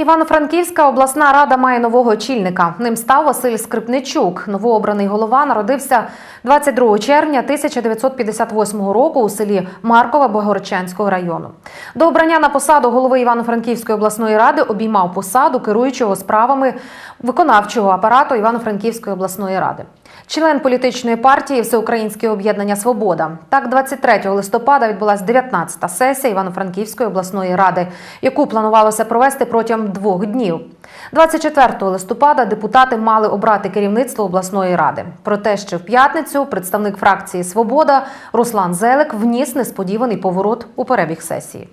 Івано-Франківська обласна рада має нового очільника. Ним став Василь Скрипничук. Новообраний голова народився 22 червня 1958 року у селі Маркове Богородчанського району. До обрання на посаду голови Івано-Франківської обласної ради обіймав посаду керуючого справами виконавчого апарату Івано-Франківської обласної ради. Член політичної партії Всеукраїнське об'єднання Свобода. Так, 23 листопада відбулася 19-та сесія Івано-Франківської обласної ради, яку планувалося провести протягом двох днів. 24 листопада депутати мали обрати керівництво обласної ради. Проте ще в п'ятницю представник фракції Свобода Руслан Зелек вніс несподіваний поворот у перебіг сесії.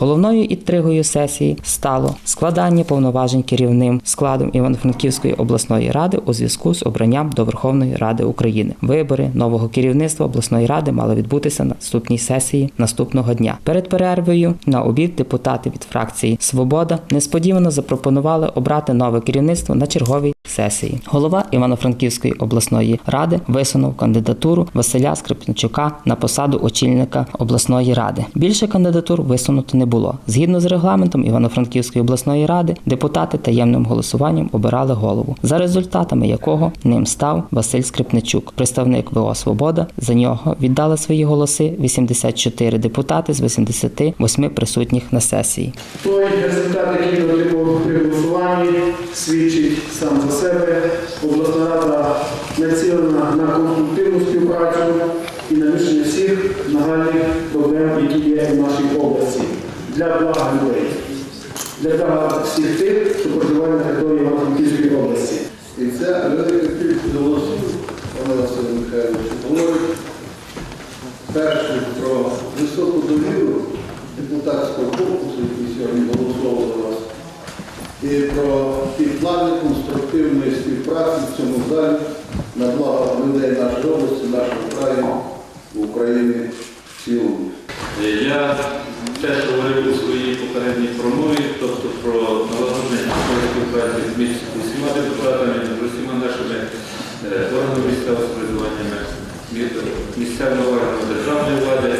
Головною інтригою сесії стало складання повноважень керівним складом Івано-Франківської обласної ради у зв'язку з обранням до Верховної Ради України. Вибори нового керівництва обласної ради мали відбутися на наступній сесії наступного дня. Перед перервою на обід депутати від фракції Свобода несподівано запропонували обрати нове керівництво на черговій сесії. Голова Івано-Франківської обласної ради висунув кандидатуру Василя Скрипничука на посаду очільника обласної ради. Більше кандидатур висунуто не було. Згідно з регламентом Івано-Франківської обласної ради, депутати таємним голосуванням обирали голову, за результатами якого ним став Василь Скрипничук, представник ВО Свобода. За нього віддали свої голоси 84 депутати з 88 присутніх на сесії. Той результат, який ми при голосуванні, свідчить сам за себе. Обласна рада націлена на конструктивну співпрацю і на вирішення всіх нагальних проблем, які є в нашій області, для блага людей, для блага всіх тих, хто проживає на території Івано-Франківської області. І це велика кількість голосів, пане Василь Михайлович, говорить перше про високу довіру депутатського корпусу, який сьогодні голосував за вас, і про ті плани конструктивної співпраці в цьому залі на благо людей нашої області, нашого краю, України в цілому. Я теж говорив у своїй попередній промові, тобто про налагодження співпраці між усіма депутатами, з усіма нашими е, органами місцевого самоврядування, мі- місцевого органу державної влади.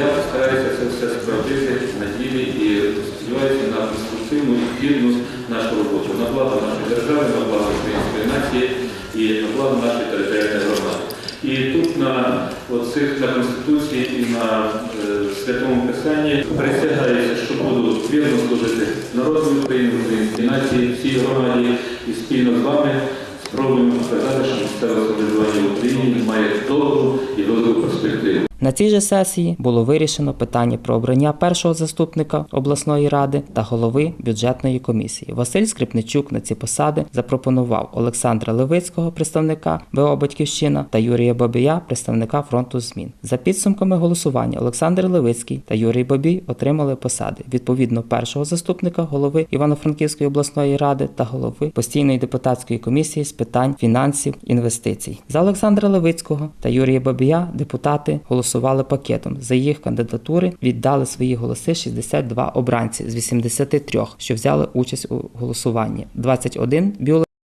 Я постараюся це все справдити на ділі і сподіваюся на конструктивну і вільну нашу роботу, на благо нашої держави, на благо української нації і на благо нашої територіальної громади. І тут на оцих на Конституції і на е, святому Писанні присягаюся, що буду вірно служити народу України, українській нації, всій громаді і спільно з вами спробуємо показати, що місцеве самоврядування в Україні має довгу і велику перспективу. На цій же сесії було вирішено питання про обрання першого заступника обласної ради та голови бюджетної комісії. Василь Скрипничук на ці посади запропонував Олександра Левицького, представника ВО Батьківщина, та Юрія Бабія, представника фронту змін. За підсумками голосування Олександр Левицький та Юрій Бабій отримали посади відповідно першого заступника голови Івано-Франківської обласної ради та голови постійної депутатської комісії з питань фінансів інвестицій. За Олександра Левицького та Юрія Бабія депутати голосували пакетом. За їх кандидатури віддали свої голоси 62 обранці з 83, що взяли участь у голосуванні. 21 бюлетенів